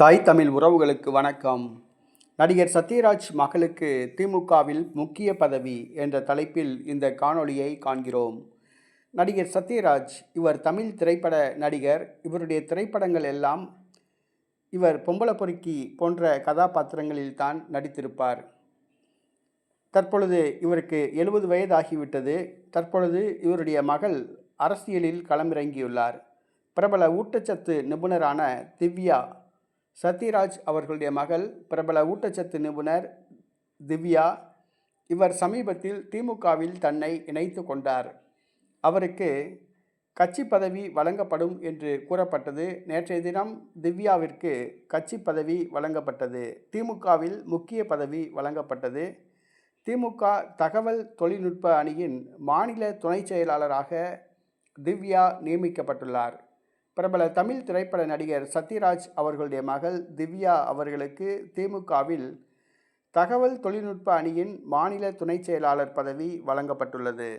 தாய் தமிழ் உறவுகளுக்கு வணக்கம். நடிகர் சத்யராஜ் மகளுக்கு திமுகவில் முக்கிய பதவி என்ற தலைப்பில் இந்த காணொளியை காண்கிறோம். நடிகர் சத்யராஜ் இவர் தமிழ் திரைப்பட நடிகர். இவருடைய திரைப்படங்கள் எல்லாம் இவர் பொம்பளை பொறுக்கி போன்ற கதாபாத்திரங்களில் தான் நடித்திருப்பார். தற்பொழுது இவருக்கு எழுபது வயதாகிவிட்டது. தற்பொழுது இவருடைய மகள் அரசியலில் களமிறங்கியுள்ளார். பிரபல ஊட்டச்சத்து நிபுணரான திவ்யா சத்யராஜ் அவர்களுடைய மகள் பிரபல ஊட்டச்சத்து நிபுணர் திவ்யா இவர் சமீபத்தில் திமுகவில் தன்னை இணைத்து கொண்டார். அவருக்கு கட்சி பதவி வழங்கப்படும் என்று கூறப்பட்டது. நேற்றைய தினம் திவ்யாவிற்கு கட்சி பதவி வழங்கப்பட்டது. திமுகவில் முக்கிய பதவி வழங்கப்பட்டது. திமுக தகவல் தொழில்நுட்ப அணியின் மாநில துணைச் செயலாளராக திவ்யா நியமிக்கப்பட்டுள்ளார். பிரபல தமிழ் திரைப்பட நடிகர் சத்யராஜ் அவர்களுடைய மகள் திவ்யா அவர்களுக்கு திமுகவில் தகவல் தொழில்நுட்ப அணியின் மாநில துணைச் செயலாளர் பதவி வழங்கப்பட்டுள்ளது.